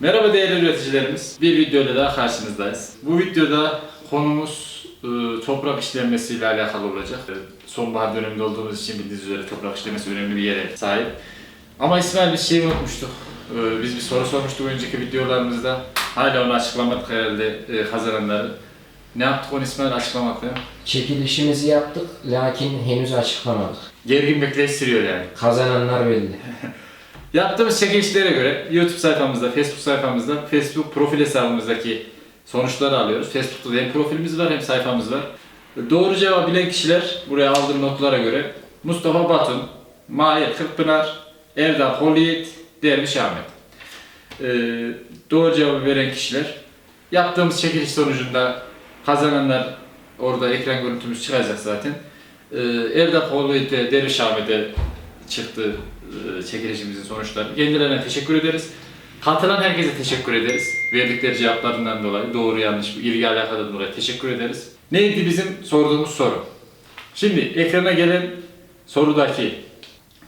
Merhaba değerli üreticilerimiz. Bir videoyla daha karşınızdayız. Bu videoda konumuz e, toprak işlenmesiyle alakalı olacak. E, sonbahar döneminde olduğumuz için bildiğiniz üzere toprak işlemesi önemli bir yere sahip. Ama İsmail bir şey unutmuştuk. E, biz bir soru sormuştuk önceki videolarımızda. Hala onu açıklamadık herhalde e, kazananları. Ne yaptık onu İsmail açıklamadık ya. Çekilişimizi yaptık lakin henüz açıklamadık. Gergin bekleyiş sürüyor yani. Kazananlar belli. Yaptığımız çekilişlere göre YouTube sayfamızda, Facebook sayfamızda, Facebook profil hesabımızdaki sonuçları alıyoruz. Facebook'ta da hem profilimiz var hem sayfamız var. Doğru cevabı bilen kişiler buraya aldığım notlara göre Mustafa Batun, Mahir Kırkpınar, Erdal Holyit, Derviş Ahmet. Ee, doğru cevabı veren kişiler yaptığımız çekiliş sonucunda kazananlar orada ekran görüntümüz çıkacak zaten. Ee, Erdal Holyit ve Derviş Ahmet'e çıktı e, çekilişimizin sonuçları. Kendilerine teşekkür ederiz. Katılan herkese teşekkür ederiz. Verdikleri cevaplarından dolayı, doğru yanlış ilgi alakadan dolayı teşekkür ederiz. Neydi bizim sorduğumuz soru? Şimdi ekrana gelen sorudaki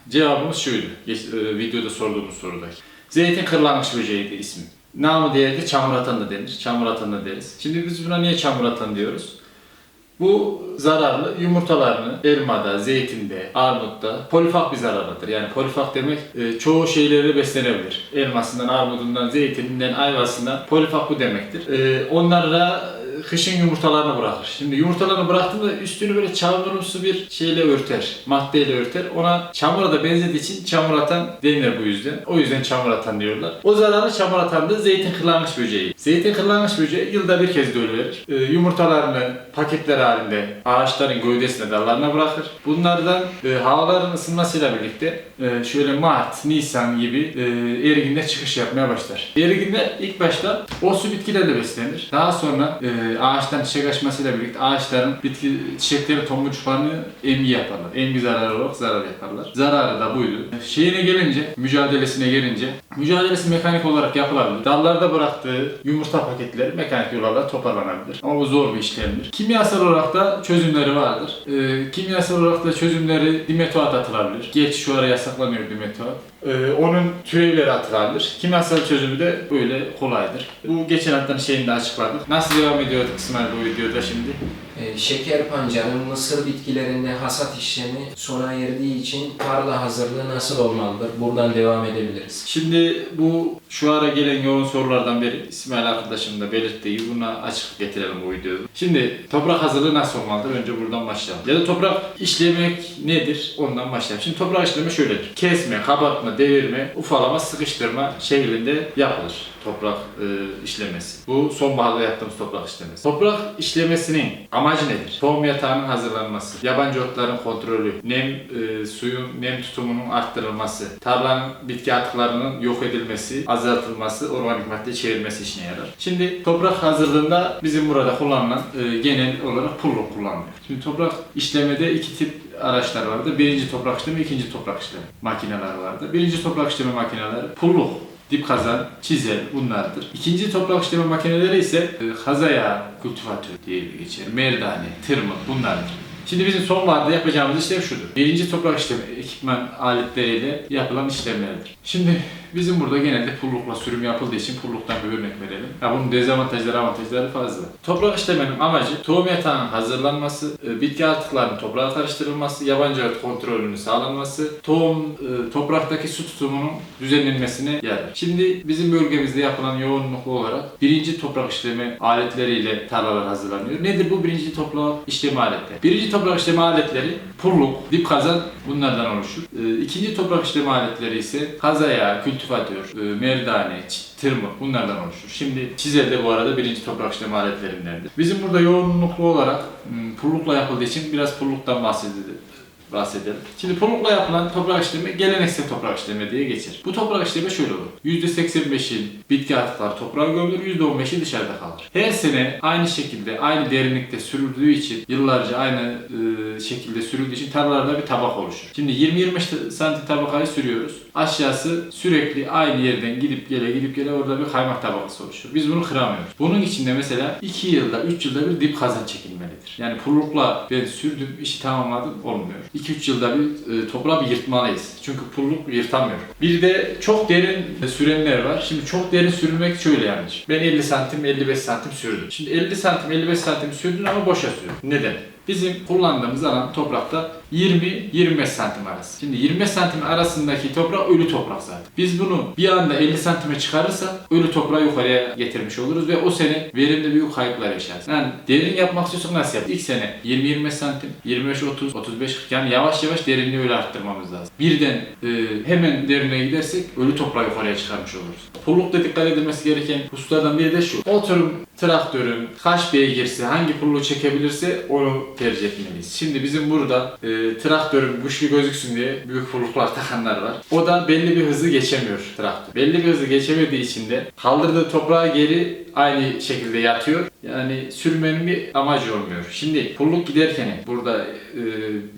cevabımız şuydu. E, videoda sorduğumuz sorudaki. Zeytin kırlangıç böceğiydi ismi. Namı diğeri de çamur atan da denir. Çamur atan deriz. Şimdi biz buna niye çamur atan diyoruz? Bu zararlı yumurtalarını elmada, zeytinde, armutta polifak bir zararlıdır. Yani polifak demek e, çoğu şeyleri beslenebilir. Elmasından, armudundan, zeytininden, ayvasından polifak bu demektir. E, onlar da e, kışın yumurtalarını bırakır. Şimdi yumurtalarını bıraktığında üstünü böyle çamurumsu bir şeyle örter, maddeyle örter. Ona çamura da benzediği için çamur atan denir bu yüzden. O yüzden çamur atan diyorlar. O zararlı çamur atan da zeytin kırlangıç böceği. Zeytin kırlangıç böceği yılda bir kez dölüverir. E, yumurtalarını paketler halinde ağaçların gövdesine, dallarına bırakır. Bunlardan e, havaların ısınmasıyla birlikte e, şöyle Mart, Nisan gibi e, erginler çıkış yapmaya başlar. Erginler ilk başta otsu bitkilerle beslenir. Daha sonra e, ağaçtan çiçek açmasıyla birlikte ağaçların bitki çiçekleri tomurcuklarını emgi yaparlar. Emgi zararı olarak zarar yaparlar. Zararı da buydu. Şeyine gelince, mücadelesine gelince, mücadelesi mekanik olarak yapılabilir. Dallarda bıraktığı yumurta paketleri mekanik yollarla toparlanabilir. Ama bu zor bir işlemdir. Kimyasal olarak da çözümleri vardır. Ee, kimyasal olarak da çözümleri dimetoat atılabilir. Geç şu ara yasaklanıyor dimetoat. Ee, onun türevleri atılabilir. Kimyasal çözümü de böyle kolaydır. Bu geçen haftanın şeyini de açıkladık. Nasıl devam ediyorduk İsmail bu videoda şimdi? Ee, şeker pancarı mısır bitkilerinde hasat işlemi sona erdiği için tarla hazırlığı nasıl olmalıdır? Buradan devam edebiliriz. Şimdi bu şu ara gelen yoğun sorulardan biri İsmail arkadaşım da belirttiği buna açık getirelim bu videoda. Şimdi toprak hazırlığı nasıl olmalıdır? Önce buradan başlayalım. Ya da toprak işlemek nedir? Ondan başlayalım. Şimdi toprak işleme şöyledir. Kesme, kabartma, devirme, ufalama, sıkıştırma şeklinde yapılır toprak e, işlemesi. Bu sonbaharda yaptığımız toprak işlemesi. Toprak işlemesinin amacı nedir? Tohum yatağının hazırlanması, yabancı otların kontrolü, nem e, suyun nem tutumunun arttırılması, tarlanın bitki atıklarının yok edilmesi, azaltılması, organik madde çevrilmesi işine yarar. Şimdi toprak hazırlığında bizim burada kullanılan e, genel olarak pulluk kullanılıyor. Şimdi toprak işlemede iki tip araçlar vardı. Birinci toprak işleme, ikinci toprak işleme makineler vardı. Birinci toprak işleme makineleri pulluk, dip kazan, çizel bunlardır. İkinci toprak işleme makineleri ise e, kazaya, kültivatör diye geçer, merdane, tırmık bunlardır. Şimdi bizim sonbaharda yapacağımız işlem şudur. Birinci toprak işleme ekipman aletleriyle yapılan işlemlerdir. Şimdi bizim burada genelde pullukla sürüm yapıldığı için pulluktan bir örnek verelim. Ya bunun dezavantajları avantajları fazla. Toprak işlemenin amacı tohum yatağının hazırlanması, e, bitki atıklarının toprağa karıştırılması, yabancı ot kontrolünün sağlanması, tohum e, topraktaki su tutumunun düzenlenmesine yarar. Şimdi bizim bölgemizde yapılan yoğunluklu olarak birinci toprak işleme aletleriyle tarlalar hazırlanıyor. Nedir bu birinci toprak işleme aletleri? Birinci toprak işleme aletleri pulluk, dip kazan bunlardan oluşur. E, ikinci toprak işleme aletleri ise kazaya, kültivatör, e, merdane, tırmık bunlardan oluşur. Şimdi çizel de bu arada birinci toprak işleme aletlerindendir. Bizim burada yoğunluklu olarak m, pullukla yapıldığı için biraz pulluktan bahsedelim bahsedelim. Şimdi pamukla yapılan toprak işlemi geleneksel toprak işlemi diye geçer. Bu toprak işlemi şöyle olur. %85'i bitki atıkları toprağa gömülür, %15'i dışarıda kalır. Her sene aynı şekilde, aynı derinlikte sürüldüğü için, yıllarca aynı e, şekilde sürüldüğü için tarlalarda bir tabak oluşur. Şimdi 20-25 santim tabakayı sürüyoruz. Aşağısı sürekli aynı yerden gidip gele gidip gele orada bir kaymak tabakası oluşuyor. Biz bunu kıramıyoruz. Bunun içinde mesela 2 yılda, 3 yılda bir dip kazan çekilmelidir. Yani pullukla ben sürdüm, işi tamamladım olmuyor. 2-3 yılda bir e, toprağı bir yırtmalıyız. Çünkü pulluk yırtamıyor. Bir de çok derin sürenler var. Şimdi çok derin sürmek şöyle yanlış. Ben 50 santim 55 santim sürdüm. Şimdi 50 santim 55 santim sürdün ama boşa sürdün. Neden? Bizim kullandığımız alan toprakta 20-25 santim arası. Şimdi 25 santim arasındaki toprak ölü toprak zaten. Biz bunu bir anda 50 santime çıkarırsak ölü toprağı yukarıya getirmiş oluruz ve o sene verimde büyük kayıplar yaşarız. Yani derin yapmak istiyorsak nasıl yap? İlk sene 20-25 santim, 25-30, 35 yani yavaş yavaş derinliği öyle arttırmamız lazım. Birden e, hemen derine gidersek ölü toprağı yukarıya çıkarmış oluruz. Pullukta dikkat edilmesi gereken hususlardan biri de şu. Oturum traktörün kaç beygirse, hangi pulluğu çekebilirse onu tercih etmeliyiz. Şimdi bizim burada e, traktörün güçlü gözüksün diye büyük pulluklar takanlar var. O da belli bir hızı geçemiyor traktör. Belli bir hızı geçemediği için de kaldırdığı toprağı geri aynı şekilde yatıyor. Yani sürmenin bir amacı olmuyor. Şimdi pulluk giderken burada e,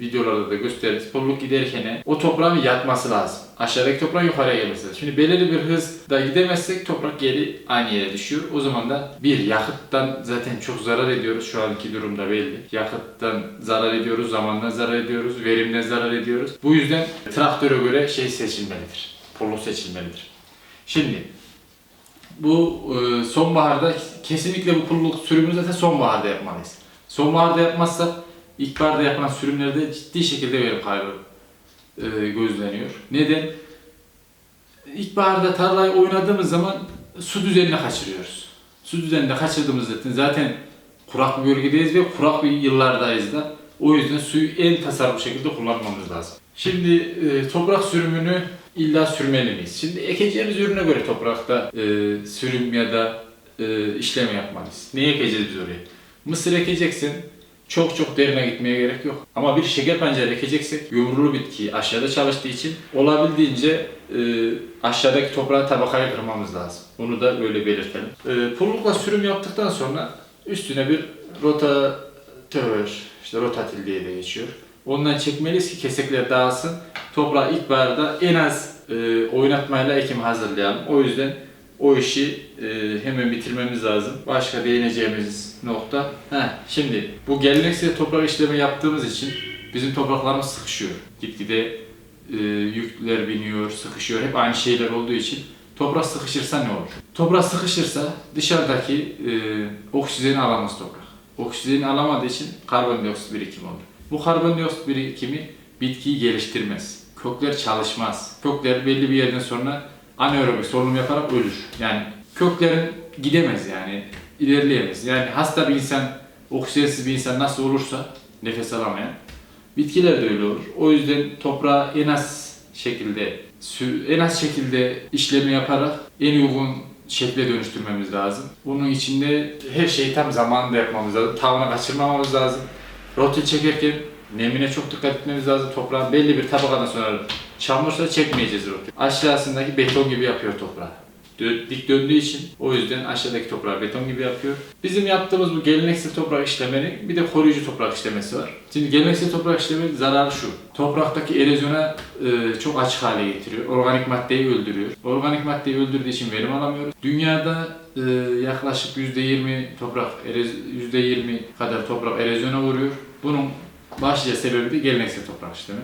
videolarda da gösteririz. Pulluk giderken o toprağın yatması lazım. Aşağıdaki toprağın yukarıya gelmesi lazım. Şimdi belirli bir hızda gidemezsek toprak geri aynı yere düşüyor. O zaman da bir yakıttan zaten çok zarar ediyoruz. Şu anki durumda belli. Yakıttan zarar ediyoruz, zamandan zarar ediyoruz, verimden zarar ediyoruz. Bu yüzden traktöre göre şey seçilmelidir. Pulluk seçilmelidir. Şimdi bu e, sonbaharda kesinlikle bu pulluk sürümünü zaten sonbaharda yapmalıyız. Sonbaharda yapmazsak ilkbaharda yapılan sürümlerde ciddi şekilde verim kaybı e, gözleniyor. Neden? İlkbaharda tarlayı oynadığımız zaman su düzenini kaçırıyoruz. Su düzenini kaçırdığımız zaten zaten kurak bir bölgedeyiz ve kurak bir yıllardayız da. O yüzden suyu en tasarruf şekilde kullanmamız lazım. Şimdi e, toprak sürümünü illa sürmeli miyiz? Şimdi ekeceğimiz ürüne göre toprakta e, sürüm ya da e, işlem yapmalıyız. Ne ekeceğiz oraya? Mısır ekeceksin, çok çok derine gitmeye gerek yok. Ama bir şeker pancarı ekeceksek yumrulu bitki aşağıda çalıştığı için olabildiğince e, aşağıdaki toprağı tabakaya kırmamız lazım. Onu da böyle belirtelim. E, pullukla sürüm yaptıktan sonra üstüne bir rotatör, işte rotatil diye de geçiyor. Ondan çekmeliyiz ki kesekler dağılsın. Toprağı ilkbaharda en az e, oynatmayla ekim hazırlayalım. O yüzden o işi e, hemen bitirmemiz lazım. Başka değineceğimiz nokta. Heh, şimdi bu geleneksel toprak işlemi yaptığımız için bizim topraklarımız sıkışıyor. Gitgide e, yükler biniyor, sıkışıyor. Hep aynı şeyler olduğu için toprak sıkışırsa ne olur? Toprak sıkışırsa dışarıdaki e, oksijeni alamaz toprak. Oksijeni alamadığı için karbondioksit birikimi olur. Bu karbondioksit birikimi bitkiyi geliştirmez. Kökler çalışmaz. Kökler belli bir yerden sonra anaerobik solunum yaparak ölür. Yani köklerin gidemez yani ilerleyemez. Yani hasta bir insan, oksijensiz bir insan nasıl olursa nefes alamayan bitkiler de öyle olur. O yüzden toprağı en az şekilde en az şekilde işlemi yaparak en uygun şekle dönüştürmemiz lazım. Bunun içinde her şeyi tam zamanında yapmamız lazım. Tavana kaçırmamamız lazım. Rotil çekerken nemine çok dikkat etmemiz lazım. Toprağın belli bir tabakadan sonra çamursa çekmeyeceğiz rotil. Aşağısındaki beton gibi yapıyor toprağı. Dik döndüğü için o yüzden aşağıdaki toprağı beton gibi yapıyor. Bizim yaptığımız bu geleneksel toprak işlemenin bir de koruyucu toprak işlemesi var. Şimdi geleneksel toprak işlemi zararı şu. Topraktaki erozyona e, çok açık hale getiriyor. Organik maddeyi öldürüyor. Organik maddeyi öldürdüğü için verim alamıyoruz. Dünyada e, yaklaşık %20 toprak eroz- %20 kadar toprak erozyona uğruyor. Bunun başlıca sebebi de geleneksel toprak işlemi.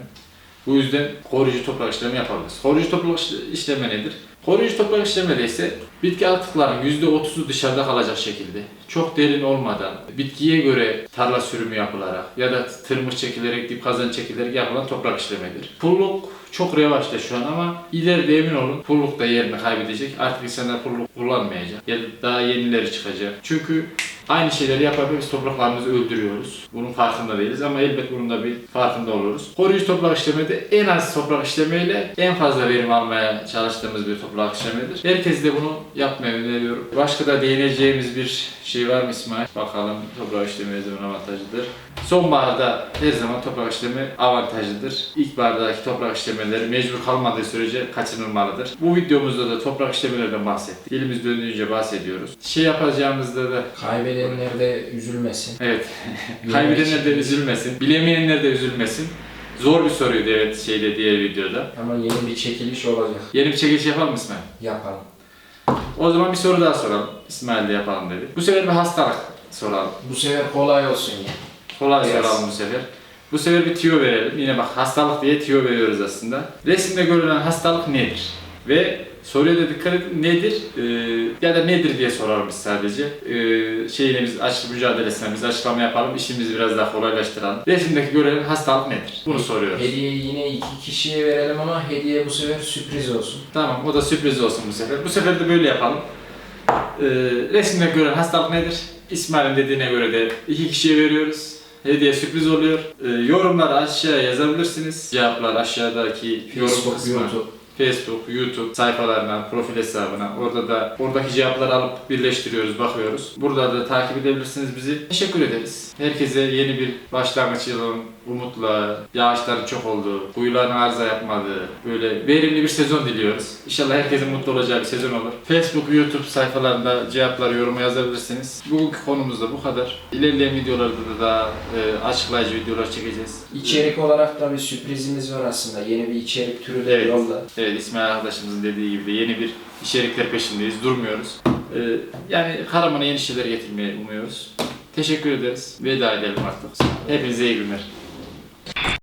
Bu yüzden koruyucu toprak işlemi yapabiliriz. Koruyucu toprak iş- işleme nedir? Koruyucu toprak işlemede ise bitki atıklarının %30'u dışarıda kalacak şekilde, çok derin olmadan, bitkiye göre tarla sürümü yapılarak ya da tırmık çekilerek, dip kazan çekilerek yapılan toprak işlemedir. Pulluk çok revaçta şu an ama ileride emin olun pulluk da yerini kaybedecek. Artık insanlar pulluk kullanmayacak ya da daha yenileri çıkacak. Çünkü Aynı şeyleri yaparak biz topraklarımızı öldürüyoruz. Bunun farkında değiliz ama elbet bunun da bir farkında oluruz. Koruyucu toprak işlemede en az toprak işlemeyle en fazla verim almaya çalıştığımız bir toprak işlemedir. Herkes de bunu yapmayı öneriyorum. Başka da değineceğimiz bir şey var mı İsmail? Bakalım toprak işlemi ne zaman avantajlıdır. Sonbaharda her zaman toprak işlemi avantajlıdır. İlkbahardaki toprak işlemeleri mecbur kalmadığı sürece kaçınılmalıdır. Bu videomuzda da toprak işlemelerden bahsettik. Dilimiz döndüğünce bahsediyoruz. Şey yapacağımızda da Kaybedenler de üzülmesin. Evet. Kaybedenler de üzülmesin. Bilemeyenler de üzülmesin. Zor bir soruydu evet şeyde diğer videoda. Ama yeni bir çekiliş olacak. Yeni bir çekiliş yapalım mı İsmail? Yapalım. O zaman bir soru daha soralım. İsmail de yapalım dedi. Bu sefer bir hastalık soralım. Bu sefer kolay olsun ya. Kolay Yes. soralım bu sefer. Bu sefer bir tüyo verelim. Yine bak hastalık diye tüyo veriyoruz aslında. Resimde görülen hastalık nedir? Ve soruya da dikkat edin nedir? Ee, ya da nedir diye sorarım biz sadece. Ee, şeyine biz açık mücadelesine biz açıklama yapalım. işimizi biraz daha kolaylaştıralım. Resimdeki görülen hastalık nedir? Bunu soruyoruz. Hediyeyi yine iki kişiye verelim ama hediye bu sefer sürpriz olsun. Tamam o da sürpriz olsun bu sefer. Bu sefer de böyle yapalım. Ee, resimde görülen hastalık nedir? İsmail'in dediğine göre de iki kişiye veriyoruz. Hediye sürpriz oluyor. Ee, yorumları aşağıya yazabilirsiniz. Cevaplar aşağıdaki yorum Facebook, kısmına. YouTube. Facebook, YouTube sayfalarına, profil hesabına. Orada da oradaki cevapları alıp birleştiriyoruz, bakıyoruz. Burada da takip edebilirsiniz bizi. Teşekkür ederiz. Herkese yeni bir başlangıç yılın umutla, yağışların çok olduğu, kuyuların arıza yapmadığı, böyle verimli bir sezon diliyoruz. İnşallah herkesin mutlu olacağı bir sezon olur. Facebook, YouTube sayfalarında cevapları yoruma yazabilirsiniz. Bugünkü konumuz da bu kadar. İlerleyen videolarda da daha e, açıklayıcı videolar çekeceğiz. İçerik olarak da bir sürprizimiz var aslında. Yeni bir içerik türü de Evet. yolda. Evet İsmail arkadaşımızın dediği gibi de yeni bir içerikler peşindeyiz, durmuyoruz. Ee, yani Karaman'a yeni şeyler getirmeyi umuyoruz. Teşekkür ederiz. Veda edelim artık. Hepinize iyi günler.